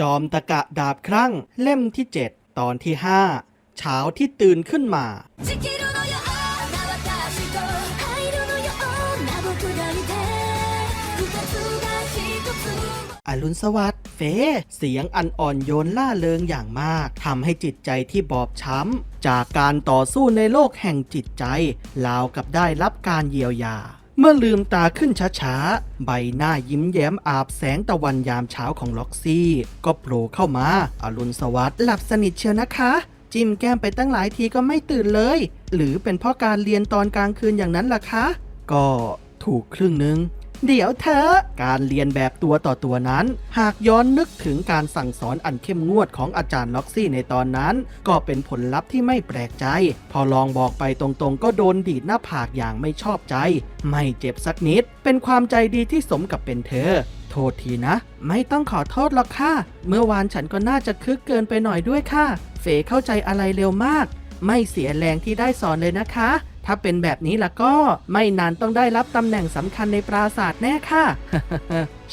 จอมตะกะดาบครั่ง เล่มที่ 7 ตอนที่ 5 เช้าที่ตื่นขึ้นมา อรุณสวัสดิ์เฟเสียงอันอ่อนโยนล่าเริงอย่างมากทำให้จิตใจที่บอบช้ำ จากการต่อสู้ในโลกแห่งจิตใจลาวกับได้รับการเยียวยา เมื่อลืมตาขึ้นช้าๆ ใบหน้ายิ้มแย้มอาบแสงตะวันยามเช้าของล็อกซี่ ก็โผล่เข้ามาอรุณสวัสดิ์หลับสนิทเชียวนะคะ จิ้มแก้มไปตั้งหลายทีก็ไม่ตื่นเลย หรือเป็นเพราะการเรียนตอนกลางคืนอย่างนั้นล่ะคะ ก็ถูกครึ่งหนึ่ง เดี๋ยวเธอการเรียนแบบตัวต่อตัวนั้น หากย้อนนึกถึงการสั่งสอนอันเข้มงวดของอาจารย์ล็อกซี่ในตอนนั้น ก็เป็นผลลัพธ์ที่ไม่แปลกใจ พอลองบอกไปตรงๆ ก็โดนดีดหน้าผากอย่างไม่ชอบใจ ไม่เจ็บสักนิด เป็นความใจดีที่สมกับเป็นเธอ โทษทีนะ ไม่ต้องขอโทษหรอกค่ะ เมื่อวานฉันก็น่าจะคึกเกินไปหน่อยด้วยค่ะ เฟยเข้าใจอะไรเร็วมาก ไม่เสียแรงที่ได้สอนเลยนะคะ ถ้าเป็นแบบนี้ล่ะก็ไม่นานต้องได้รับตำแหน่งสำคัญในปราศาสตร์แน่ค่ะ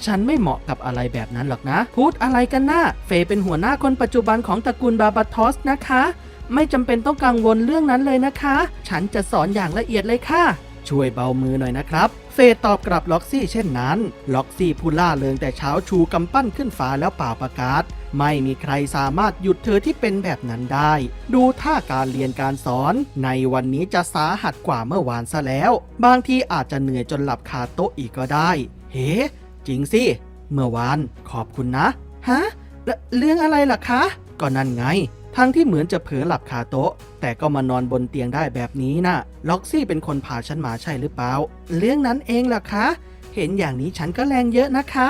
ฉันไม่เหมาะกับอะไรแบบนั้นหรอกนะ พูดอะไรกันนะเฟยเป็นหัวหน้าคนปัจจุบันของตระกูลบาบาทอสนะคะ ไม่จำเป็นต้องกังวลเรื่องนั้นเลยนะคะ ฉันจะสอนอย่างละเอียดเลยค่ะ ช่วยเบามือหน่อยนะครับ เฟยตอบกลับล็อกซี่เช่นนั้น ล็อกซี่ผู้ล่าเริงแต่เช้าชูกำปั้นขึ้นฟ้าแล้วเป่าประกาศ ไม่มีใครสามารถหยุดเธอที่เป็นแบบนั้นได้ ดูท่าการเรียนการสอน ในวันนี้จะสาหัสกว่าเมื่อวานซะแล้ว บางทีอาจจะเหนื่อยจนหลับคาโต๊ะอีกก็ได้ เฮ้ จริงสิ เมื่อวาน ขอบคุณนะ ฮะ เรเรื่องอะไรล่ะคะ ก็นั่นไง ทั้งที่เหมือนจะเผลอหลับคาโต๊ะ แต่ก็มานอนบนเตียงได้แบบนี้นะ่ะ ล็อกซี่เป็นคนพาฉันมาใช่หรือเปล่า เรื่องนั้นเองล่ะคะ เห็นอย่างนี้ฉันก็แรงเยอะนะคะ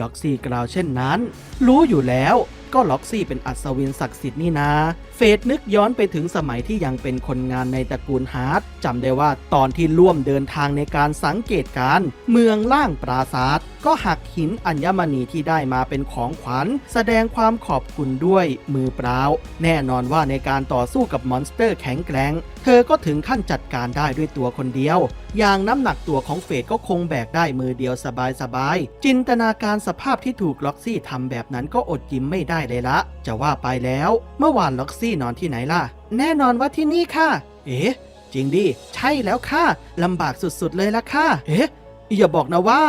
ล็อกซี่กล่าวเช่นนั้น รู้อยู่แล้ว ก็ล็อกซี่เป็นอัศวินศักดิ์สิทธิ์นี่นาเฟดนึกย้อนไปถึงสมัยที่ยังเป็นคนงานในตระกูลฮาร์ดจำได้ว่าตอนที่ร่วมเดินทางในการสังเกตการ เมืองล่างปราศาสตร์ก็หักหินอัญมณีที่ได้มาเป็นของขวัญ แสดงความขอบคุณด้วยมือเปล่า แน่นอนว่าในการต่อสู้กับมอนสเตอร์แข็งแกร่งเธอก็ถึงขั้นจัดการได้ด้วยตัวคนเดียว อย่างน้ำหนักตัวของเฟดก็คงแบกได้มือเดียวสบายๆจินตนาการสภาพที่ถูกล็อกซี่ทำแบบนั้นก็อดยิ้มไม่ได้เลยละ จะว่าไปแล้ว เมื่อวานล็อกซี่นอนที่ไหนล่ะ แน่นอนว่าที่นี่ค่ะ เอ๊ะ จริงดิ ใช่แล้วค่ะ ลำบากสุดๆเลยละค่ะ เอ๊ะ อย่าบอกนะว่า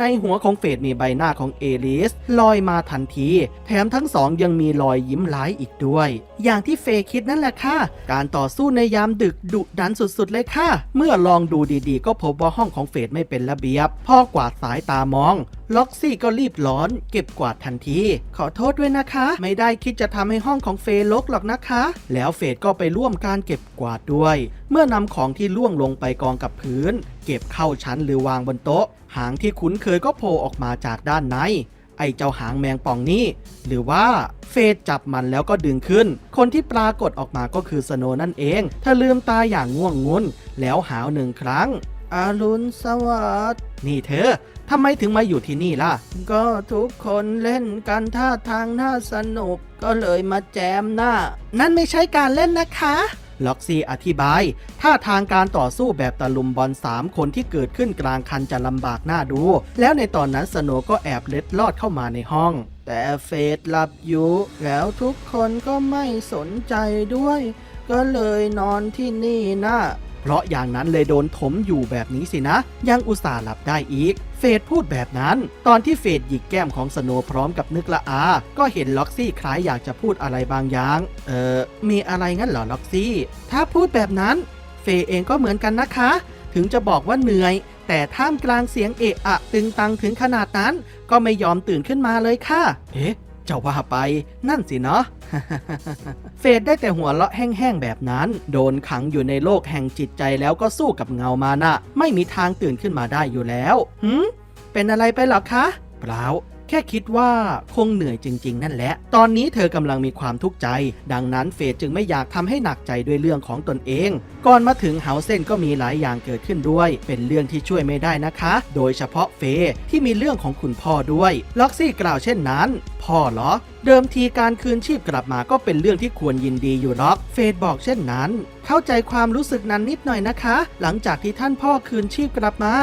ในหัวของเฟดมีใบหน้าของเอลิสลอยมาทันที แถมทั้งสองยังมีรอยยิ้มร้ายอีกด้วย อย่างที่เฟย์คิดนั่นแหละค่ะ การต่อสู้ในยามดึกดุดันสุดๆเลยค่ะ เมื่อลองดูดีๆ ก็พบว่าห้องของเฟดไม่เป็นระเบียบ พอกวาดสายตามอง ล็อกซี่ก็รีบร้อนเก็บกวาดทันที ขอโทษด้วยนะคะ ไม่ได้คิดจะทำให้ห้องของเฟย์รกหรอกนะคะ แล้วเฟดก็ไปร่วมการเก็บกวาดด้วย เมื่อนำของที่ล่วงลงไปกองกับพื้น เก็บเข้าชั้นหรือวางบนโต๊ะ หางที่คุ้นเคยก็โผล่ออกมาจากด้านในไอ้เจ้าหางแมงป่องนี่หรือว่าเฟดจับมันแล้วก็ดึงขึ้น คนที่ปรากฏออกมาก็คือสโนนั่นเองเธอลืมตาอย่างง่วงงุนแล้วหาวหนึ่งครั้ง อารุณสวัสดิ์นี่เธอทำไมถึงมาอยู่ที่นี่ล่ะ ก็ทุกคนเล่นกันท่าทางน่าสนุกก็เลยมาแจมหน้า นั่นไม่ใช่การเล่นนะคะ ล็อกซี่อธิบายท่าทางการต่อสู้แบบตะลุมบอลสามคนที่เกิดขึ้นกลางคันจะลำบากหน้าดู แล้วในตอนนั้นสโนว์ก็แอบเล็ดลอดเข้ามาในห้อง แต่เฟดหลับอยู่ แล้วทุกคนก็ไม่สนใจด้วย ก็เลยนอนที่นี่นะ เพราะอย่างนั้นเลยโดนถมอยู่แบบนี้สินะ ยังอุตส่าห์หลับได้อีก เฟดพูดแบบนั้น ตอนที่เฟดหยิกแก้มของสโนพร้อมกับนึกละอา ก็เห็นล็อกซี่คล้ายอยากจะพูดอะไรบางอย่าง เออมีอะไรงั้นเหรอล็อกซี่ ถ้าพูดแบบนั้น เฟยเองก็เหมือนกันนะคะ ถึงจะบอกว่าเหนื่อย แต่ท่ามกลางเสียงเอะอะตึงตังถึงขนาดนั้น ก็ไม่ยอมตื่นขึ้นมาเลยค่ะ เอ๊ะ จะว่าไป นั่นสิเนาะเฟดได้แต่หัวเราะแห้งๆแบบนั้น โดนขังอยู่ในโลกแห่งจิตใจแล้วก็สู้กับเงามานะไม่มีทางตื่นขึ้นมาได้อยู่แล้วหืมเป็นอะไรไปหรอคะ เปล่า แค่คิดว่าคงเหนื่อยจริง ๆ นั่นแหละ ตอนนี้เธอกำลังมีความทุกข์ใจ ดังนั้นเฟดจึงไม่อยากทำให้หนักใจด้วยเรื่องของตนเอง ก่อนมาถึงเฮาเซนก็มีหลายอย่างเกิดขึ้นด้วย เป็นเรื่องที่ช่วยไม่ได้นะคะ โดยเฉพาะเฟย์ที่มีเรื่องของคุณพ่อด้วยล็อกซี่กล่าวเช่นนั้น พ่อเหรอเดิมทีการคืนชีพกลับมาก็เป็นเรื่องที่ควรยินดีอยู่หรอก เฟดบอกเช่นนั้น เข้าใจความรู้สึกนั้นนิดหน่อยนะคะ หลังจากที่ท่านพ่อคืนชีพกลับมา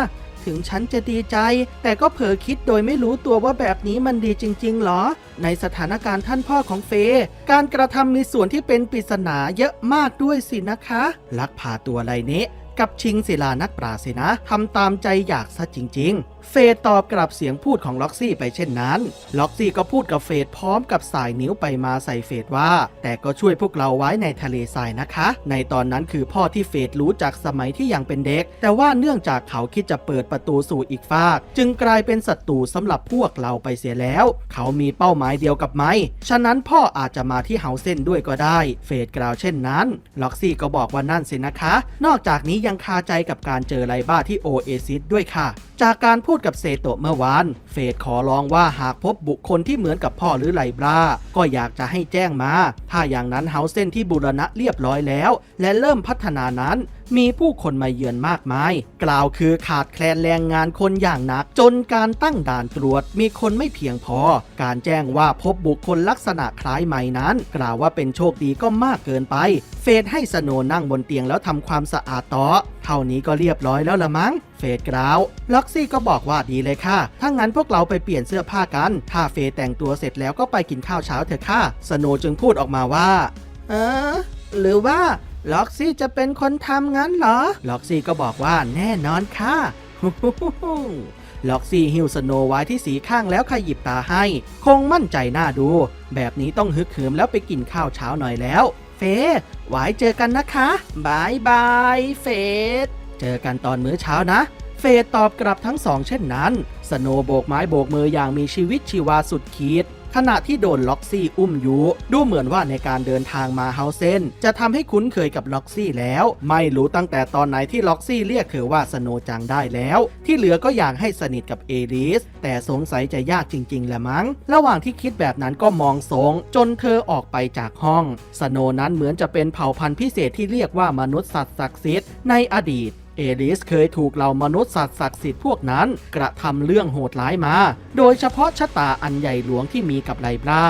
ถึงฉันจะดีใจ แต่ก็เผลอคิดโดยไม่รู้ตัวว่าแบบนี้มันดีจริง ๆ หรอ ในสถานการณ์ท่านพ่อของเฟย์การกระทำมีส่วนที่เป็นปริศนาเยอะมากด้วยสินะคะ ลักพาตัวไรเนะกับชิงศิลานักปราศสินะทำตามใจอยากซะจริง ๆเฟดตอบกลับเสียงพูดของล็อกซี่ไปเช่นนั้น ล็อกซี่ก็พูดกับเฟดพร้อมกับสายนิ้วไปมาใส่เฟดว่า แต่ก็ช่วยพวกเราไว้ในทะเลทรายนะคะ ในตอนนั้นคือพ่อที่เฟดรู้จากสมัยที่ยังเป็นเด็ก แต่ว่าเนื่องจากเขาคิดจะเปิดประตูสู่อีกฟาก จึงกลายเป็นศัตรูสำหรับพวกเราไปเสียแล้ว เขามีเป้าหมายเดียวกับไม้ฉะนั้นพ่ออาจจะมาที่เฮาเซนด้วยก็ได้ เฟดกล่าวเช่นนั้น ล็อกซี่ก็บอกว่านั่นสินะคะ นอกจากนี้ยังคาใจกับการเจอไลบ้าที่โอเอซิสด้วยค่ะ จากการพูดกับเซโตะเมื่อวาน เฟดขอร้องว่าหากพบบุคคลที่เหมือนกับพ่อหรือไลบรา ก็อยากจะให้แจ้งมา ถ้าอย่างนั้นเฮาเซนที่บูรณะเรียบร้อยแล้ว และเริ่มพัฒนานั้น มีผู้คนมาเยือนมากมาย กล่าวคือขาดแคลนแรงงานคนอย่างหนัก จนการตั้งด่านตรวจมีคนไม่เพียงพอ การแจ้งว่าพบบุคคลลักษณะคล้ายใหม่นั้น กล่าวว่าเป็นโชคดีก็มากเกินไป เฟดให้สโนนั่งบนเตียงแล้วทำความสะอาดต่อ ท่านี้ก็เรียบร้อยแล้วละมั้ง เฟดกล่าว ล็อกซี่ก็บอกว่าดีเลยค่ะ ถ้างั้นพวกเราไปเปลี่ยนเสื้อผ้ากัน ถ้าเฟดแต่งตัวเสร็จแล้วก็ไปกินข้าวเช้าเถอะค่ะ สโนว์จึงพูดออกมาว่า เออ หรือว่าล็อกซี่จะเป็นคนทำงั้นเหรอ ล็อกซี่ก็บอกว่าแน่นอนค่ะล็อกซี่ฮิวสโนไว้ที่สีข้างแล้วขยิบตาให้ คงมั่นใจหน้าดู แบบนี้ต้องฮึกเหิมแล้วไปกินข้าวเช้าหน่อยแล้ว เฟ ไว้เจอกันนะคะบายบายเฟสเจอกันตอนมื้อเช้านะ เฟสตอบกลับทั้งสองเช่นนั้น สโนโบกไม้โบกมืออย่างมีชีวิตชีวาสุดขีด ขณะที่โดนล็อกซี่อุ้มยูดูเหมือนว่าในการเดินทางมาเฮาเซนจะทำให้คุ้นเคยกับล็อกซี่แล้ว ไม่รู้ตั้งแต่ตอนไหนที่ล็อกซี่เรียกเธอว่าสโนจังได้แล้ว ที่เหลือก็อยากให้สนิทกับเอลิส แต่สงสัยจะยากจริงๆแหละมั้ง ระหว่างที่คิดแบบนั้นก็มองสง จนเธอออกไปจากห้อง สโนนั้นเหมือนจะเป็นเผ่าพันธุ์พิเศษที่เรียกว่ามนุษย์สัตว์ศักดิ์สิทธิ์ในอดีต เอลิสเคยถูกเหล่ามนุษย์สัตว์ศักดิ์สิทธิ์พวกนั้น กระทำเรื่องโหดร้ายมา โดยเฉพาะชะตาอันใหญ่หลวงที่มีกับไลบรา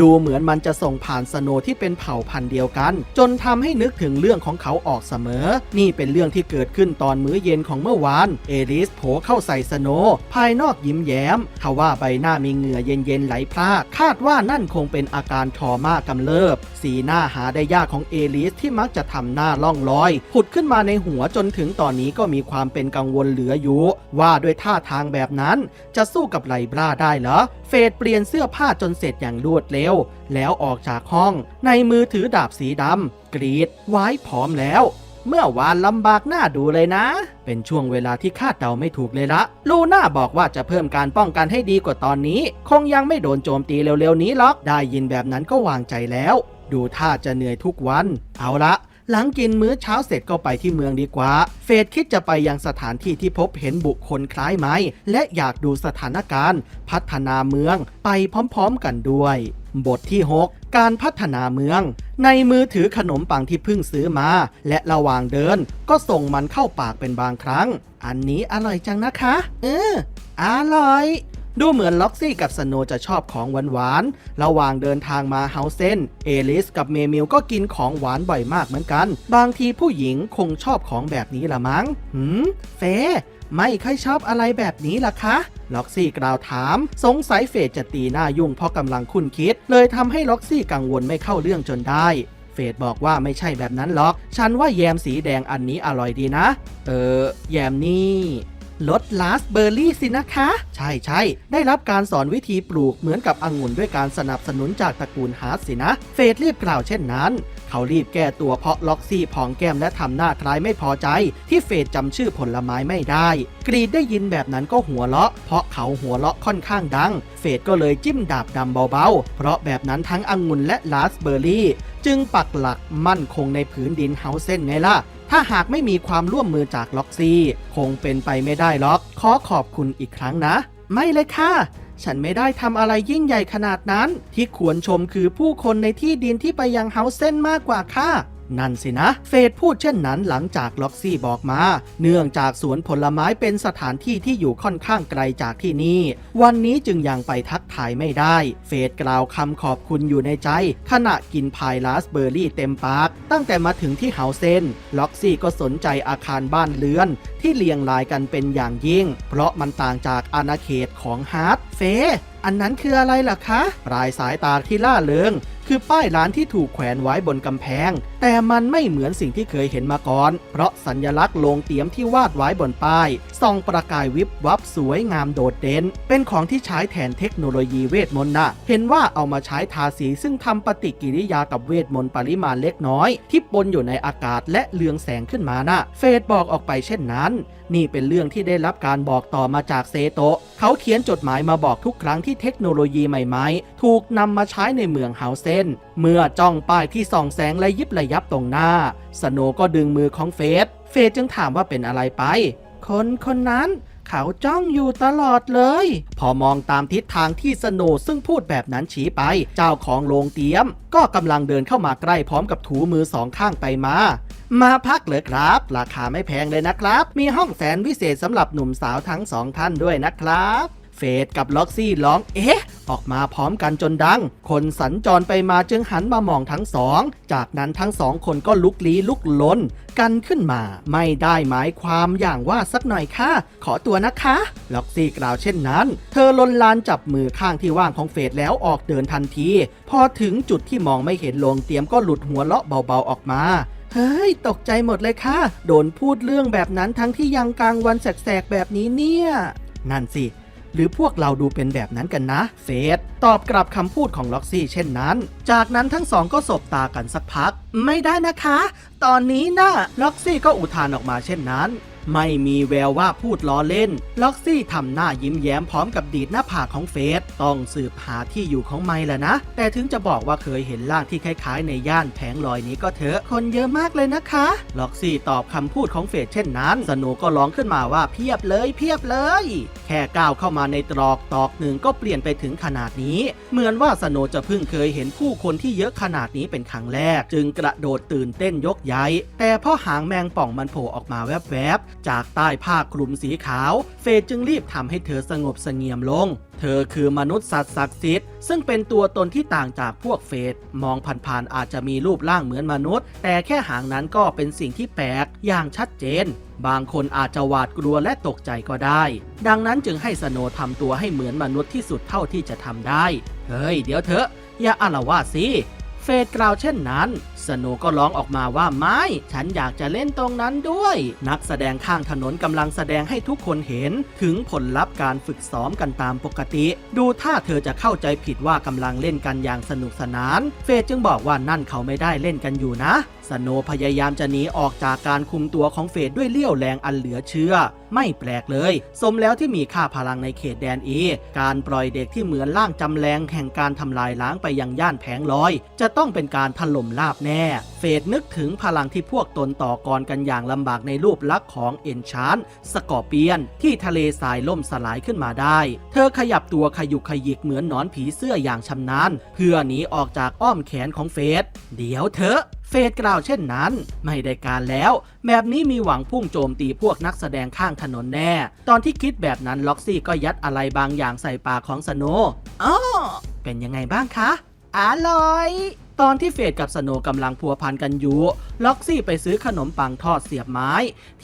ดูเหมือนมันจะส่งผ่านสโนที่เป็นเผ่าพันธุ์เดียวกัน จนทำให้นึกถึงเรื่องของเขาออกเสมอ นี่เป็นเรื่องที่เกิดขึ้นตอนมื้อเย็นของเมื่อวาน เอลิสโผเข้าใส่สโนภายนอกยิ้มแย้มทว่าใบหน้ามีเหงื่อเย็นๆไหลพรากคาดว่านั่นคงเป็นอาการทอมากำเริบ สีหน้าหาได้ยากของเอลิสที่มักจะทำหน้าล่องลอย ผุดขึ้นมาในหัวจนถึงตอนนี้ก็มีความเป็นกังวลเหลืออยู่ ว่าด้วยท่าทางแบบนั้น จะสู้กับไลบราได้เหรอ เฟดเปลี่ยนเสื้อผ้าจนเสร็จอย่างรวดเร็วแล้วออกจากห้อง ในมือถือดาบสีดำกรีด ไว้พร้อมแล้ว เมื่อวานลำบากหน้าดูเลยนะ เป็นช่วงเวลาที่คาดเดาไม่ถูกเลยละ ลูน่าบอกว่าจะเพิ่มการป้องกันให้ดีกว่าตอนนี้ คงยังไม่โดนโจมตีเร็วๆนี้หรอก ได้ยินแบบนั้นก็วางใจแล้ว ดูท่าจะเหนื่อยทุกวัน เอาละหลังกินมื้อเช้าเสร็จก็ไปที่เมืองดีกว่า เฟดคิดจะไปยังสถานที่ที่พบเห็นบุคคลคล้ายไหมและอยากดูสถานการณ์ พัฒนาเมืองไปพร้อมๆกันด้วย บทที่ 6 การพัฒนาเมือง ในมือถือขนมปังที่เพิ่งซื้อมา และระหว่างเดิน ก็ส่งมันเข้าปากเป็นบางครั้ง อันนี้อร่อยจังนะคะ เออ อร่อย ดูเหมือนล็อกซี่กับสโนจะชอบของหวานๆ ระหว่างเดินทางมาเฮาเซน เอลิสกับเมมิลก็กินของหวานบ่อยมากเหมือนกัน บางทีผู้หญิงคงชอบของแบบนี้ละมั้งหืมเฟ ไม่ค่อยชอบอะไรแบบนี้ล่ะคะ ล็อกซี่กล่าวถาม สงสัยเฟดจะตีหน้ายุ่งเพราะกำลังคุ้นคิด เลยทำให้ล็อกซี่กังวลไม่เข้าเรื่องจนได้ เฟดบอกว่าไม่ใช่แบบนั้นหรอก ฉันว่าแยมสีแดงอันนี้อร่อยดีนะ เออ แยมนี่ รสลาสเบอร์รี่สินะคะ ใช่ใช่ได้รับการสอนวิธีปลูกเหมือนกับองุ่นด้วยการสนับสนุนจากตระกูลฮาร์ดสินะ เฟดรีบกล่าวเช่นนั้น เขารีบแก้ตัวเพราะล็อกซี่พองแก้มและทำหน้าคล้ายไม่พอใจ ที่เฟดจำชื่อผลไม้ไม่ได้ กรีดได้ยินแบบนั้นก็หัวเราะ เพราะเขาหัวเราะค่อนข้างดัง เฟดก็เลยจิ้มดาบดำเบาๆ เพราะแบบนั้นทั้งองุ่นและลาสเบอร์รี่ จึงปักหลักมั่นคงในผืนดินเฮาเซนไงล่ะ ถ้าหากไม่มีความร่วมมือจากล็อกซี่ คงเป็นไปไม่ได้ล็อก ขอขอบคุณอีกครั้งนะ ไม่เลยค่ะ ฉันไม่ได้ทำอะไรยิ่งใหญ่ขนาดนั้น ที่ควรชมคือผู้คนในที่ดินที่ไปยังเฮาเซนมากกว่าค่ะ นั่นสินะ เฟดพูดเช่นนั้นหลังจากล็อกซี่บอกมา เนื่องจากสวนผลไม้เป็นสถานที่ที่อยู่ค่อนข้างไกลจากที่นี่ วันนี้จึงยังไปทักทายไม่ได้ เฟดกล่าวคำขอบคุณอยู่ในใจ ขณะกินพายลาสเบอร์รี่เต็มปาก ตั้งแต่มาถึงที่เฮาเซน ล็อกซี่ก็สนใจอาคารบ้านเรือน ที่เรียงรายกันเป็นอย่างยิ่ง เพราะมันต่างจากอาณาเขตของฮาร์ดเฟอันนั้นคืออะไรล่ะคะ ปลายสายตาที่ล่าเริงคือป้ายร้านที่ถูกแขวนไว้บนกำแพง แต่มันไม่เหมือนสิ่งที่เคยเห็นมาก่อน เพราะสัญลักษณ์โลงเตียมที่วาดไว้บนป้ายส่องประกายวิบวับสวยงามโดดเด่น เป็นของที่ใช้แทนเทคโนโลยีเวทมนต์นะเห็นว่าเอามาใช้ทาสีซึ่งทำปฏิกิริยากับเวทมนต์ปริมาณเล็กน้อย ที่ปนอยู่ในอากาศและเลืองแสงขึ้นมานะเฟดบอกออกไปเช่นนั้นนี่เป็นเรื่องที่ได้รับการบอกต่อมาจากเซโตะเขาเขียนจดหมายมาบอกทุกครั้งที่เทคโนโลยีใหม่ๆ ถูกนำมาใช้ในเมืองเฮาเซนเมื่อจ้องป้ายที่ส่องแสงและยิบระยับตรงหน้า สโนก็ดึงมือของเฟสเฟสจึงถามว่าเป็นอะไรไป คนคนนั้นเขาจ้องอยู่ตลอดเลย พอมองตามทิศทางที่สโนซึ่งพูดแบบนั้นชี้ไป เจ้าของโรงเตี๊ยม ก็กำลังเดินเข้ามาใกล้พร้อมกับถูมือสองข้างไปมา มาพักเลยครับ ราคาไม่แพงเลยนะครับ มีห้องแสนวิเศษสำหรับหนุ่มสาวทั้งสองท่านด้วยนะครับเฟดกับล็อกซี่ร้อง เอ๊ะ ออกมาพร้อมกันจนดัง คนสัญจรไปมาจึงหันมามองทั้งสอง จากนั้นทั้งสองคนก็ลุกลี้ลุกลน กันขึ้นมา ไม่ได้หมายความอย่างว่าสักหน่อยค่ะ ขอตัวนะคะ ล็อกซี่กล่าวเช่นนั้น เธอลนลานจับมือข้างที่ว่างของเฟดแล้วออกเดินทันที พอถึงจุดที่มองไม่เห็นลงเตรียมก็หลุดหัวเราะเบาๆออกมา เฮ้ย ตกใจหมดเลยค่ะ โดนพูดเรื่องแบบนั้นทั้งที่ยังกลางวันแสกๆแบบนี้เนี่ย นั่นสิ หรือพวกเราดูเป็นแบบนั้นกันนะ เฟสตอบกลับคำพูดของล็อกซี่เช่นนั้น จากนั้นทั้งสองก็สบตากันสักพัก ไม่ได้นะคะ ตอนนี้นะล็อกซี่ก็อุทานออกมาเช่นนั้น ไม่มีแววว่าพูดล้อเล่น ล็อกซี่ทำหน้ายิ้มแย้มพร้อมกับดีดหน้าผากของเฟสต้องสืบหาที่อยู่ของไมค์แหละนะ แต่ถึงจะบอกว่าเคยเห็นร่างที่คล้ายๆ ในย่านแผงลอยนี้ก็เถอะ คนเยอะมากเลยนะคะ ล็อกซี่ตอบคำพูดของเฟสเช่นนั้น สโนก็ร้องขึ้นมาว่าเพียบเลยเพียบเลย แค่ก้าวเข้ามาในตรอกตอกหนึ่งก็เปลี่ยนไปถึงขนาดนี้ เหมือนว่าสโนจะเพิ่งเคยเห็นผู้คนที่เยอะขนาดนี้เป็นครั้งแรก จึงกระโดดตื่นเต้นยกย้ายแต่พอหางแมงป่องมันโผล่ออกมาแวบๆ จากใต้ผ้าคลุมสีขาว เฟยจึงรีบทำให้เธอสงบเสงี่ยมลง เธอคือมนุษย์สัตว์ศักดิ์สิทธิ์ซึ่งเป็นตัวตนที่ต่างจากพวกเฟดมองผ่านๆอาจจะมีรูปร่างเหมือนมนุษย์ แต่แค่หางนั้นก็เป็นสิ่งที่แปลกอย่างชัดเจน บางคนอาจจะหวาดกลัวและตกใจก็ได้ ดังนั้นจึงให้สโนว์ทำตัวให้เหมือนมนุษย์ที่สุดเท่าที่จะทำได้ เฮ้ย เดี๋ยวเถอะ อย่าอาลวาดสิ เฟดกล่าวเช่นนั้น สโนก็ร้องออกมาว่าไม่ ฉันอยากจะเล่นตรงนั้นด้วย นักแสดงข้างถนนกำลังแสดงให้ทุกคนเห็น ถึงผลลัพธ์การฝึกซ้อมกันตามปกติ ดูถ้าเธอจะเข้าใจผิดว่ากำลังเล่นกันอย่างสนุกสนาน เฟดจึงบอกว่านั่นเขาไม่ได้เล่นกันอยู่นะสโนพยายามจะหนีออกจากการคุมตัวของเฟดด้วยเลี้ยวแรงอันเหลือเชื่อ ไม่แปลกเลย สมแล้วที่มีค่าพลังในเขตแดนเอการปล่อยเด็กที่เหมือนล่างจำแรงแห่งการทำลายล้างไปยังย่านแผงลอย จะต้องเป็นการถล่มลาบแน่ เฟดนึกถึงพลังที่พวกตนต่อกรกันอย่างลำบากในรูปลักษณ์ของเอนชานสกอร์เปียน ที่ทะเลทรายล่มสลายขึ้นมาได้ เธอขยับตัวขยุกขยิกเหมือนหนอนผีเสื้ออย่างชำนาญเพื่อหนีออกจากอ้อมแขนของเฟดเดี๋ยวเถอะเฟดกล่าวเช่นนั้น ไม่ได้การแล้ว แบบนี้มีหวังพุ่งโจมตีพวกนักแสดงข้างถนนแน่ ตอนที่คิดแบบนั้นล็อกซี่ก็ยัดอะไรบางอย่างใส่ปากของสโนว์อ๋อเป็นยังไงบ้างคะอร่อยตอนที่เฟดกับสโนว์กำลังพัวพันกันอยู่ ล็อกซี่ไปซื้อขนมปังทอดเสียบไม้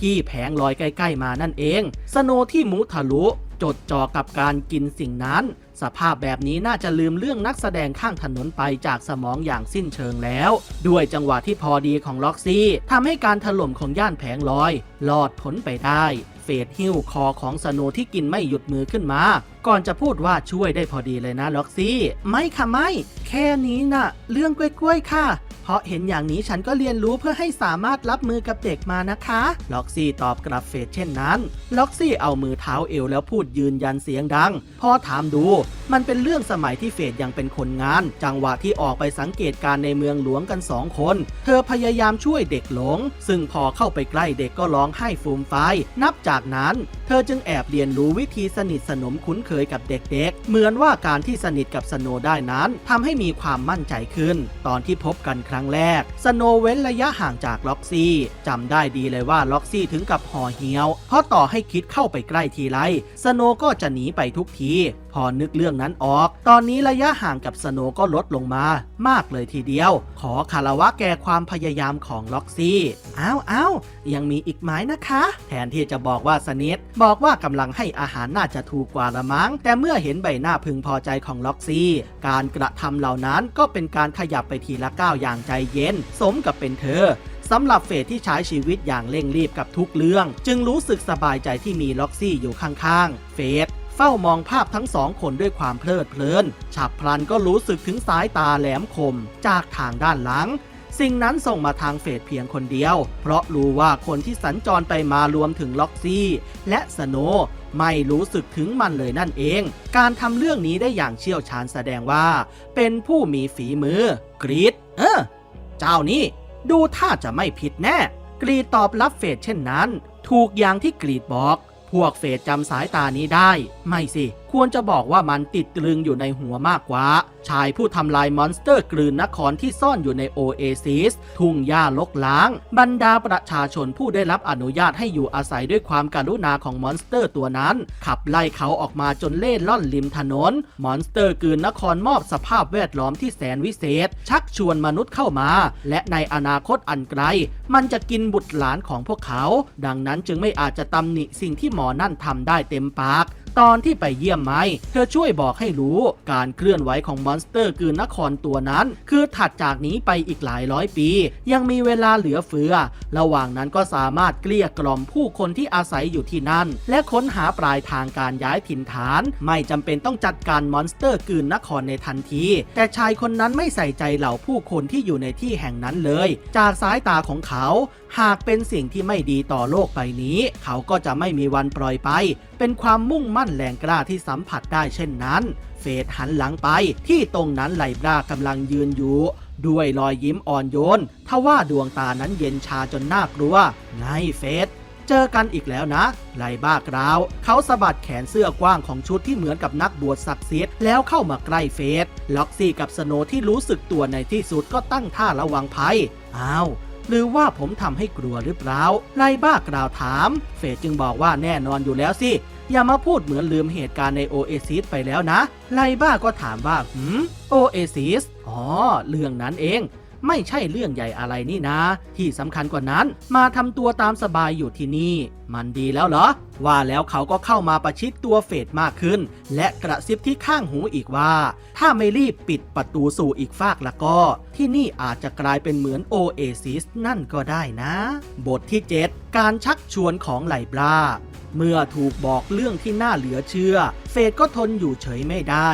ที่แผงลอยใกล้ ๆ มานั่นเอง สโนว์ที่มุทะลุ จดจ่อกับการกินสิ่งนั้น สภาพแบบนี้น่าจะลืมเรื่องนักแสดงข้างถนนไปจากสมองอย่างสิ้นเชิงแล้ว ด้วยจังหวะที่พอดีของล็อกซี่ทำให้การถล่มของย่านแผงลอยลอดพ้นไปได้เฟดหิ้วคอของสโนที่กินไม่หยุดมือขึ้นมา ก่อนจะพูดว่าช่วยได้พอดีเลยนะล็อกซี่ ไม่ค่ะไม่ แค่นี้น่ะ เรื่องกล้วยๆค่ะ เพราะเห็นอย่างนี้ฉันก็เรียนรู้เพื่อให้สามารถรับมือกับเด็กมานะคะ ล็อกซี่ตอบกลับเฟดเช่นนั้น ล็อกซี่เอามือเท้าเอวแล้วพูดยืนยันเสียงดัง พ่อถามดู มันเป็นเรื่องสมัยที่เฟดยังเป็นคนงาน จังหวะที่ออกไปสังเกตการณ์ในเมืองหลวงกันสองคน เธอพยายามช่วยเด็กหลง ซึ่งพอเข้าไปใกล้เด็กก็ร้องไห้ฟูมไฟายนับจากนั้น เธอจึงแอบเรียนรู้วิธีสนิทสนมคุ้นเคยกับเด็กๆ เหมือนว่าการที่สนิทกับสโนได้นั้นทำให้มีความมั่นใจขึ้น ตอนที่พบกันครั้งรั้งแรก สโนว์เว้นระยะห่างจากล็อกซี่จำได้ดีเลยว่าล็อกซี่ถึงกับห่อเหี่ยว เพราะต่อให้คิดเข้าไปใกล้ทีไร สโนว์ก็จะหนีไปทุกทีพอนึกเรื่องนั้นออก ตอนนี้ระยะห่างกับสโนก็ลดลงมา มากเลยทีเดียว ขอคารวะแก่ความพยายามของล็อกซี่อ้าวอ้าวยังมีอีกไหมนะคะ แทนที่จะบอกว่าสนิทบอกว่ากำลังให้อาหารน่าจะถูกกว่าละมั้ง แต่เมื่อเห็นใบหน้าพึงพอใจของล็อกซี่ การกระทำเหล่านั้นก็เป็นการขยับไปทีละก้าวอย่างใจเย็น สมกับเป็นเธอสำหรับเฟสที่ใช้ชีวิตอย่างเร่งรีบกับทุกเรื่อง จึงรู้สึกสบายใจที่มีล็อกซี่อยู่ข้างๆ เฟส ฝ้ามองภาพทั้งสองคนด้วยความเพลิดเพลิน ฉับพลันก็รู้สึกถึงสายตาแหลมคมจากทางด้านหลัง สิ่งนั้นส่งมาทางเฟสเพียงคนเดียว เพราะรู้ว่าคนที่สัญจรไปมารวมถึงล็อกซี่ และสโนไม่รู้สึกถึงมันเลยนั่นเอง การทำเรื่องนี้ได้อย่างเชี่ยวชาญแสดงว่า เป็นผู้มีฝีมือ กรีดเออ เจ้านี่ ดูท่าจะไม่ผิดแน่ กรีดตอบรับเฟสเช่นนั้น ถูกอย่างที่กรีดบอก พวกเฟดจำสายตานี้ได้ ไม่สิ ควรจะบอกว่ามันติดตรึงอยู่ในหัวมากกว่า ชายผู้ทำลายมอนสเตอร์กลืนนครที่ซ่อนอยู่ในโอเอซิสทุ่งหญ้าลกล้าง บรรดาประชาชนผู้ได้รับอนุญาตให้อยู่อาศัยด้วยความการุณาของมอนสเตอร์ตัวนั้น ขับไล่เขาออกมาจนเล่ล่อนริมถนน มอนสเตอร์กลืนนครมอบสภาพแวดล้อมที่แสนวิเศษ ชักชวนมนุษย์เข้ามา และในอนาคตอันไกล มันจะกินบุตรหลานของพวกเขา ดังนั้นจึงไม่อาจจะตำหนิสิ่งที่หมอนั่นทำได้เต็มปาก ตอนที่ไปเยี่ยมไม้ เธอช่วยบอกให้รู้ การเคลื่อนไหวของมอนสเตอร์คือนครตัวนั้น คือถัดจากนี้ไปอีกหลายร้อยปี ยังมีเวลาเหลือเฟือ ระหว่างนั้นก็สามารถเกลี้ยกล่อมผู้คนที่อาศัยอยู่ที่นั่น และค้นหาปลายทางการย้ายถิ่นฐาน ไม่จำเป็นต้องจัดการมอนสเตอร์กืนนครในทันที แต่ชายคนนั้นไม่ใส่ใจเหล่าผู้คนที่อยู่ในที่แห่งนั้นเลย จากสายตาของเขา หากเป็นสิ่งที่ไม่ดีต่อโลกใบนี้ เขาก็จะไม่มีวันปล่อยไป เป็นความมุ่งมั่นแรงกล้าที่สัมผัสได้เช่นนั้น เฟดหันหลังไปที่ตรงนั้นไลบรากำลังยืนอยู่ ด้วยรอยยิ้มอ่อนโยนทว่าดวงตานั้นเย็นชาจนน่ากลัวไงเฟดเจอกันอีกแล้วนะ ไลบ้ากราว เขาสะบัดแขนเสื้อกว้างของชุดที่เหมือนกับนักบวชศักดิ์สิทธิ์แล้วเข้ามาใกล้เฟดล็อกซี่กับสโนว์ที่รู้สึกตัวในที่สุดก็ตั้งท่าระวังภัย อ้าว หรือว่าผมทำให้กลัวหรือเปล่าไลบ้ากล่าวถาม เฟดจึงบอกว่าแน่นอนอยู่แล้วสิ อย่ามาพูดเหมือนลืมเหตุการณ์ในโอเอซิสไปแล้วนะ ไลบ้าก็ถามว่าหืมโอเอซิสอ๋อ เรื่องนั้นเอง ไม่ใช่เรื่องใหญ่อะไรนี่นะ ที่สำคัญกว่านั้น มาทำตัวตามสบายอยู่ที่นี่ มันดีแล้วเหรอ ว่าแล้วเขาก็เข้ามาประชิดตัวเฟดมากขึ้น และกระซิบที่ข้างหูอีกว่า ถ้าไม่รีบปิดประตูสู่อีกฟากละก็ ที่นี่อาจจะกลายเป็นเหมือนโอเอซิสนั่นก็ได้นะ บทที่ 7 การชักชวนของไหลบราเมื่อถูกบอกเรื่องที่น่าเหลือเชื่อ เฟดก็ทนอยู่เฉยไม่ได้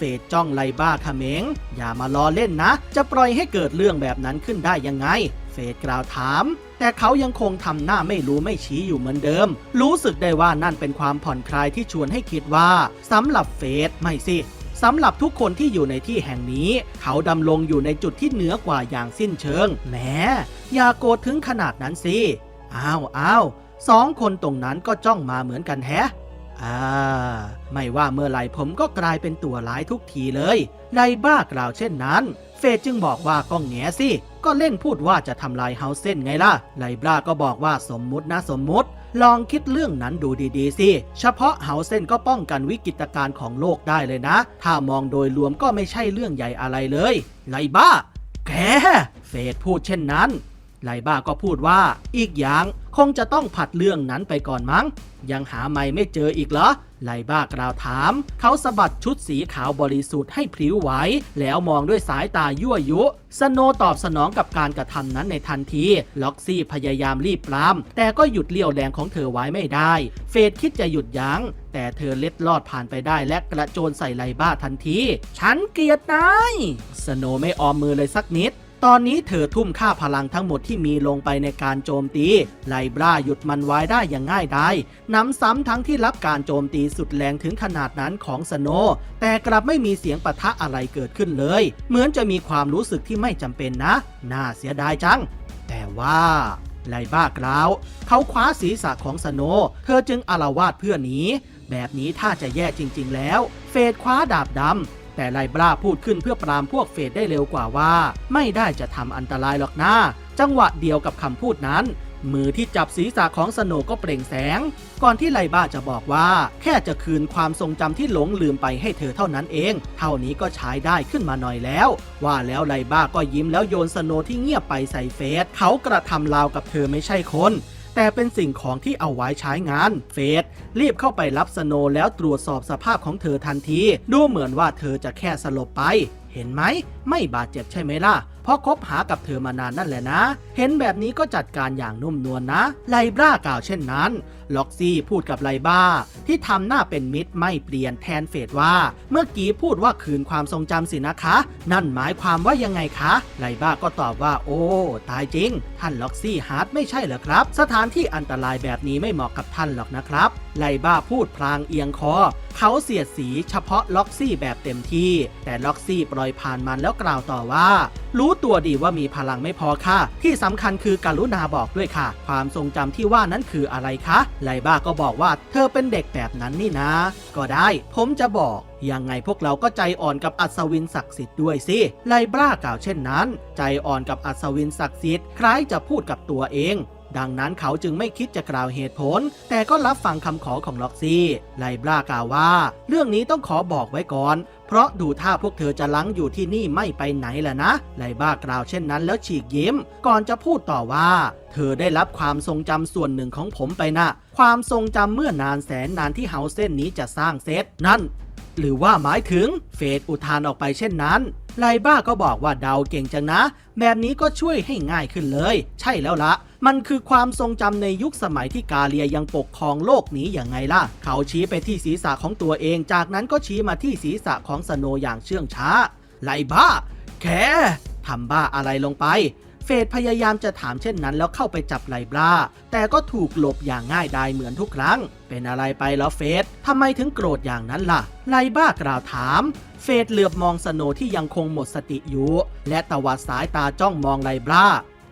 เฟดจ้องไลบ้าเขมง อย่ามาล้อเล่นนะ จะปล่อยให้เกิดเรื่องแบบนั้นขึ้นได้ยังไง เฟดกล่าวถาม แต่เขายังคงทำหน้าไม่รู้ไม่ชี้อยู่เหมือนเดิม รู้สึกได้ว่านั่นเป็นความผ่อนคลายที่ชวนให้คิดว่าสำหรับเฟดไม่สิสำหรับทุกคนที่อยู่ในที่แห่งนี้ เขาดำรงอยู่ในจุดที่เหนือกว่าอย่างสิ้นเชิงแหมอย่าโกรธถึงขนาดนั้นสิอ้าวอ้าวสองคนตรงนั้นก็จ้องมาเหมือนกันแฮะ อ่า ไม่ว่าเมื่อไหร่ผมก็กลายเป็นตัวร้ายทุกทีเลยไลบ้ากล่าวเช่นนั้น เฟดจึงบอกว่าก็แงสิ ก็เล่นพูดว่าจะทำลายเฮาเซนไงล่ะไลบราก็บอกว่าสมมุตินะสมมุติ ลองคิดเรื่องนั้นดูดีๆสิ เฉพาะเฮาเซนก็ป้องกันวิกฤตการณ์ของโลกได้เลยนะ ถ้ามองโดยรวมก็ไม่ใช่เรื่องใหญ่อะไรเลยไลบ้าแกเฟดพูดเช่นนั้น ไลบ้าก็พูดว่าอีกอย่างคงจะต้องผัดเรื่องนั้นไปก่อนมั้ง ยังหาไม่ไม่เจออีกเหรอ ไลบ้ากล่าวถาม เขาสะบัดชุดสีขาวบริสุทธิ์ให้พลิ้วไหวแล้วมองด้วยสายตายั่วยุ สโนตอบสนองกับการกระทำนั้นในทันที ล็อกซี่พยายามรีบปราม แต่ก็หยุดเลี้ยวแรงของเธอไว้ไม่ได้ เฟดคิดจะหยุดยัง้ง แต่เธอเล็ดลอดผ่านไปได้และกระโจนใส่ไลบ้าทันที ฉันเกลียดนาย สโนไม่ออมมือเลยสักนิด ตอนนี้เธอทุ่มค่าพลังทั้งหมดที่มีลงไปในการโจมตี ไลบราหยุดมันไว้ได้อย่างง่ายดายน้ำซ้ำทั้งที่รับการโจมตีสุดแรงถึงขนาดนั้นของสโน แต่กลับไม่มีเสียงปะทะอะไรเกิดขึ้นเลย เหมือนจะมีความรู้สึกที่ไม่จำเป็นนะ น่าเสียดายจัง แต่ว่าไลบ้ากล่าว เขาคว้าศีรษะของสโน เธอจึงอารวาดเพื่อหนี แบบนี้ถ้าจะแย่จริง ๆ แล้ว เฟดคว้าดาบดำ แต่ไลบราพูดขึ้นเพื่อปรามพวกเฟดได้เร็วกว่าว่า ไม่ได้จะทำอันตรายหรอกนะจังหวะเดียวกับคำพูดนั้น มือที่จับศีรษะของสโนก็เปล่งแสง ก่อนที่ไลบ้าจะบอกว่า แค่จะคืนความทรงจำที่หลงลืมไปให้เธอเท่านั้นเอง เท่านี้ก็ใช้ได้ขึ้นมาหน่อยแล้ว ว่าแล้วไลบ้าก็ยิ้มแล้วโยนสโนที่เงียบไปใส่เฟสเขากระทำราวกับเธอไม่ใช่คน แต่เป็นสิ่งของที่เอาไว้ใช้งาน เฟสรีบเข้าไปรับสโนแล้วตรวจสอบสภาพของเธอทันที ดูเหมือนว่าเธอจะแค่สลบไป เห็นไหม ไม่บาดเจ็บใช่ไหมล่ะ เพราะคบหากับเธอมานานนั่นแหละนะ เห็นแบบนี้ก็จัดการอย่างนุ่มนวลนนะ ไลบรากล่าวเช่นนั้น ล็อกซี่พูดกับไลบ้า ที่ทำหน้าเป็นมิตรไม่เปลี่ยนแทนเฟดว่า เมื่อกี้พูดว่าคืนความทรงจำสินะคะ นั่นหมายความว่ายังไงคะ ไลบ้าก็ตอบว่า โอ้ ตายจริง ท่านล็อกซี่ฮาร์ดไม่ใช่เหรอครับ สถานที่อันตรายแบบนี้ไม่เหมาะกับท่านหรอกนะครับไลบ้าพูดพลางเอียงคอ เขาเสียดสีเฉพาะล็อกซี่แบบเต็มที่ แต่ล็อกซี่ปล่อยผ่านมันแล้วกล่าวต่อว่า รู้ตัวดีว่ามีพลังไม่พอค่ะ ที่สำคัญคือการุณาบอกด้วยค่ะ ความทรงจำที่ว่านั้นคืออะไรคะไลบ้าก็บอกว่าเธอเป็นเด็กแบบนั้นนี่นะ ก็ได้ ผมจะบอก ยังไงพวกเราก็ใจอ่อนกับอัศวินศักดิ์สิทธิ์ด้วยสิไลบ้ากล่าวเช่นนั้น ใจอ่อนกับอัศวินศักดิ์สิทธิ์คล้ายจะพูดกับตัวเอง ดังนั้นเขาจึงไม่คิดจะกล่าวเหตุผล แต่ก็รับฟังคำขอของล็อกซี่ไลบรากล่าวว่า เรื่องนี้ต้องขอบอกไว้ก่อน เพราะดูท่าพวกเธอจะลังอยู่ที่นี่ไม่ไปไหนแหละนะ ไลบ้ากล่าวเช่นนั้นแล้วฉีกยิ้ม ก่อนจะพูดต่อว่า เธอได้รับความทรงจำส่วนหนึ่งของผมไปนะ ความทรงจำเมื่อนานแสนนานที่เฮาเส้นนี้จะสร้างเซตนั่น หรือว่าหมายถึง เฟดอุทานออกไปเช่นนั้นไลบ้าก็บอกว่าเดาเก่งจังนะ แบบนี้ก็ช่วยให้ง่ายขึ้นเลย ใช่แล้วละ มันคือความทรงจำในยุคสมัยที่กาเลียยังปกครองโลกนี้อย่างไงล่ะ เขาชี้ไปที่ศีรษะของตัวเอง จากนั้นก็ชี้มาที่ศีรษะของสโนอย่างเชื่องช้า ไลบ้า แคทำบ้าอะไรลงไป ฟดพยายามจะถามเช่นนั้นแล้วเข้าไปจับไลบราแต่ก็ถูกหลบอย่างง่ายดายเหมือนทุกครั้ง เป็นอะไรไปแล้วเฟดทำไมถึงโกรธอย่างนั้นล่ะ ไลบ้ากล่าวถามเฟดเหลือบมองสโนที่ยังคงหมดสติอยู่ และตะวัดสายตาจ้องมองไลบรา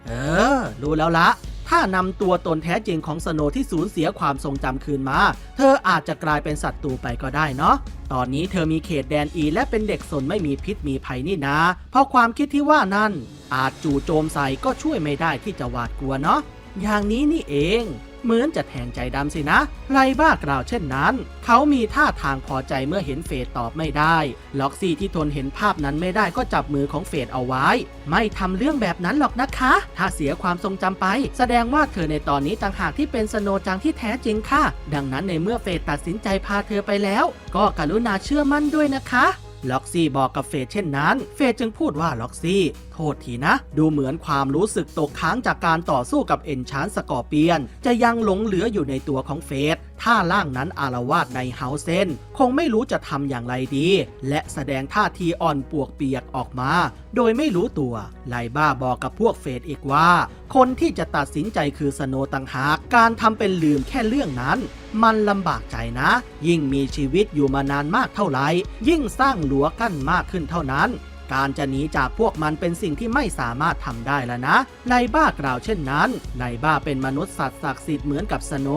เออ รู้แล้วละ ถ้านำตัวตนแท้จริงของสโนว์ที่สูญเสียความทรงจำคืนมา เธออาจจะกลายเป็นศัตรูไปก็ได้เนาะ ตอนนี้เธอมีเขตแดนอีและเป็นเด็กสนไม่มีพิษมีภัยนี่นะ เพราะความคิดที่ว่านั่น อาจจู่โจมใส่ก็ช่วยไม่ได้ที่จะหวาดกลัวเนาะ อย่างนี้นี่เอง เหมือนจะแทงใจดำสินะไลบ้ากล่าวเช่นนั้น เขามีท่าทางพอใจเมื่อเห็นเฟดตอบไม่ได้ ล็อกซี่ที่ทนเห็นภาพนั้นไม่ได้ก็จับมือของเฟดเอาไว้ ไม่ทำเรื่องแบบนั้นหรอกนะคะ ถ้าเสียความทรงจำไป แสดงว่าเธอในตอนนี้ต่างหากที่เป็นสโนจังที่แท้จริงค่ะ ดังนั้นในเมื่อเฟดตัดสินใจพาเธอไปแล้ว ก็กรุณาเชื่อมั่นด้วยนะคะล็อกซี่บอกกับเฟดเช่นนั้น เฟดจึงพูดว่าล็อกซี่ โทษทีนะ ดูเหมือนความรู้สึกตกค้างจากการต่อสู้กับเอนชานสกอร์เปียน จะยังหลงเหลืออยู่ในตัวของเฟดถ้าร่างนั้นอารวาสในเฮาเซนคงไม่รู้จะทำอย่างไรดี และแสดงท่าทีอ่อนปวกเปียกออกมา โดยไม่รู้ตัว ไลบ้าบอกกับพวกเฟดอีกว่า คนที่จะตัดสินใจคือสโนต่างหากการทำเป็นลืมแค่เรื่องนั้น มันลำบากใจนะ ยิ่งมีชีวิตอยู่มานานมากเท่าไหร่ยิ่งสร้างหลัวกั้นมากขึ้นเท่านั้น การจะหนีจากพวกมันเป็นสิ่งที่ไม่สามารถทำได้แล้วนะไลบ้ากล่าวเช่นนั้นไลบ้าเป็นมนุษย์สัตว์ศักดิ์สิทธิ์เหมือนกับสโน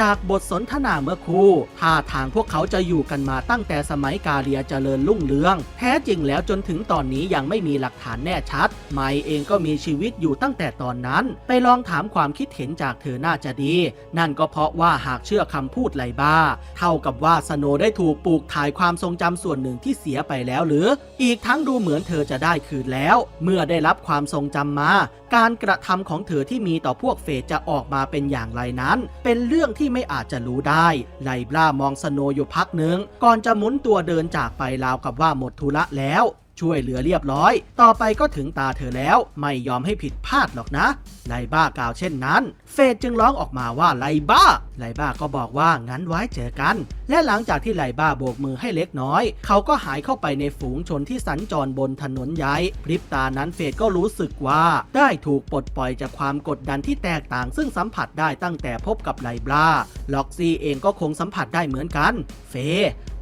จากบทสนทนาเมื่อครู่ท่าทางพวกเขาจะอยู่กันมาตั้งแต่สมัยกาเลียเจริญรุ่งเรือง แท้จริงแล้วจนถึงตอนนี้ยังไม่มีหลักฐานแน่ชัด ไมเองก็มีชีวิตอยู่ตั้งแต่ตอนนั้น ไปลองถามความคิดเห็นจากเธอน่าจะดี นั่นก็เพราะว่าหากเชื่อคำพูดไลบ้า เท่ากับว่าสโนได้ถูกปลูกถ่ายความทรงจำส่วนหนึ่งที่เสียไปแล้วหรือ อีกทั้งดูเหมือนเธอจะได้คืนแล้ว เมื่อได้รับความทรงจำมา การกระทำของเธอที่มีต่อพวกเฟสจะออกมาเป็นอย่างไรนั้น เป็นเรื่องที่ไม่อาจจะรู้ได้ไลบรามองสโนอยู่พักหนึ่งก่อนจะหมุนตัวเดินจากไปราวกับว่าหมดธุระแล้ว ช่วยเหลือเรียบร้อย ต่อไปก็ถึงตาเธอแล้ว ไม่ยอมให้ผิดพลาดหรอกนะ ไลบ้ากล่าวเช่นนั้น เฟดจึงร้องออกมาว่าไลบ้า ไลบ้าก็บอกว่างั้นไว้เจอกัน และหลังจากที่ไลบ้าโบกมือให้เล็กน้อย เขาก็หายเข้าไปในฝูงชนที่สัญจรบนถนนใหญ่พริบตานั้นเฟดก็รู้สึกว่า ได้ถูกปลดปล่อยจากความกดดันที่แตกต่าง ซึ่งสัมผัสได้ตั้งแต่พบกับไลบ้า ล็อกซี่เองก็คงสัมผัสได้เหมือนกัน เฟ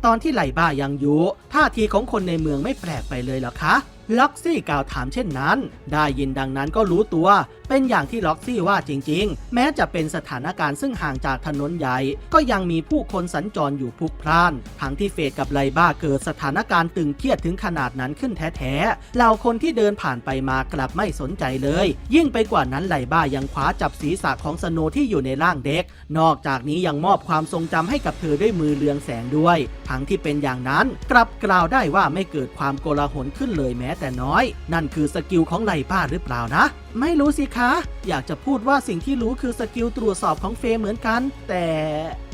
ตอนที่ไหลบ้ายังอยู่ท่าทีของคนในเมืองไม่แปลกไปเลยหรอคะ ล็อกซี่กล่าวถามเช่นนั้น ได้ยินดังนั้นก็รู้ตัว เป็นอย่างที่ล็อกซี่ว่าจริง ๆ แม้จะเป็นสถานการณ์ซึ่งห่างจากถนนใหญ่ ก็ยังมีผู้คนสัญจรอยู่พลุกพล่าน ทั้งที่เฟดกับไลบ้าเกิดสถานการณ์ตึงเครียดถึงขนาดนั้นขึ้นแท้ๆ เหล่าคนที่เดินผ่านไปมากลับไม่สนใจเลย ยิ่งไปกว่านั้นไลบ้ายังคว้าจับศีรษะของสโนว์ที่อยู่ในร่างเด็ก นอกจากนี้ยังมอบความทรงจำให้กับเธอด้วยมือเลืองแสงด้วย ทั้งที่เป็นอย่างนั้นกลับกล่าวได้ว่าไม่เกิดความโกลาหลขึ้นเลยแม้แต่น้อย นั่นคือสกิลของไลบ้าหรือเปล่านะ ไม่รู้สิคะ อยากจะพูดว่าสิ่งที่รู้คือสกิลตรวจสอบของเฟย์เหมือนกัน แต่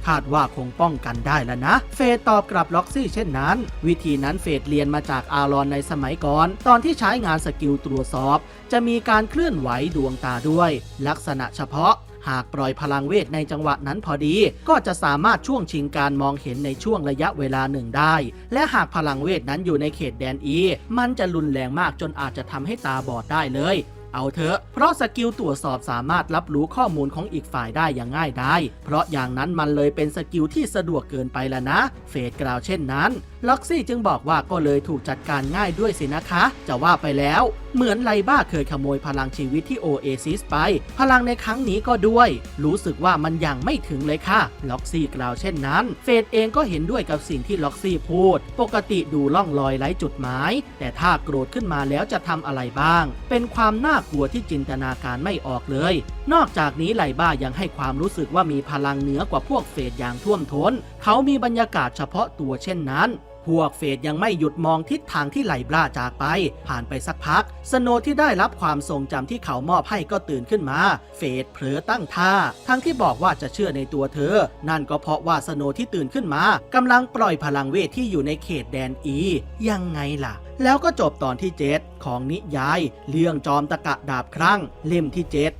คาดว่าคงป้องกันได้แล้วนะ เฟย์ตอบกลับล็อกซี่เช่นนั้น วิธีนั้นเฟย์เรียนมาจากอารอนในสมัยก่อน ตอนที่ใช้งานสกิลตรวจสอบ จะมีการเคลื่อนไหวดวงตาด้วย ลักษณะเฉพาะ หากปล่อยพลังเวทในจังหวะนั้นพอดี ก็จะสามารถช่วงชิงการมองเห็นในช่วงระยะเวลาหนึ่งได้ และหากพลังเวทนั้นอยู่ในเขตแดนอีมันจะรุนแรงมากจนอาจจะทำให้ตาบอดได้เลยเอาเถอะ เพราะสกิลตรวจสอบสามารถรับรู้ข้อมูลของอีกฝ่ายได้อย่างง่ายได้ เพราะอย่างนั้นมันเลยเป็นสกิลที่สะดวกเกินไปแล้วนะ เฟดกล่าวเช่นนั้นล็อกซี่จึงบอกว่าก็เลยถูกจัดการง่ายด้วยสินะคะ จะว่าไปแล้ว เหมือนไลบ้าเคยขโมยพลังชีวิตที่โอเอซิสไป พลังในครั้งนี้ก็ด้วย รู้สึกว่ามันยังไม่ถึงเลยค่ะล็อกซี่กล่าวเช่นนั้น เฟดเองก็เห็นด้วยกับสิ่งที่ล็อกซี่พูด ปกติดูล่องลอยไร้จุดหมาย แต่ถ้าโกรธขึ้นมาแล้วจะทำอะไรบ้าง เป็นความน่ากลัวที่จินตนาการไม่ออกเลย นอกจากนี้ไลบ้ายังให้ความรู้สึกว่ามีพลังเหนือกว่าพวกเฟดอย่างท่วมท้น เขามีบรรยากาศเฉพาะตัวเช่นนั้น พวกเฟดยังไม่หยุดมองทิศทางที่ไหลบราจากไป ผ่านไปสักพัก สโนว์ที่ได้รับความทรงจำที่เขามอบให้ก็ตื่นขึ้นมา เฟดเผลอตั้งท่า ทั้งที่บอกว่าจะเชื่อในตัวเธอ นั่นก็เพราะว่าสโนว์ที่ตื่นขึ้นมากำลังปล่อยพลังเวทที่อยู่ในเขตแดนอี ยังไงล่ะ แล้วก็จบตอนที่ 7 ของนิยาย เรื่องจอมตะกะดาบครั่งเล่มที่ 7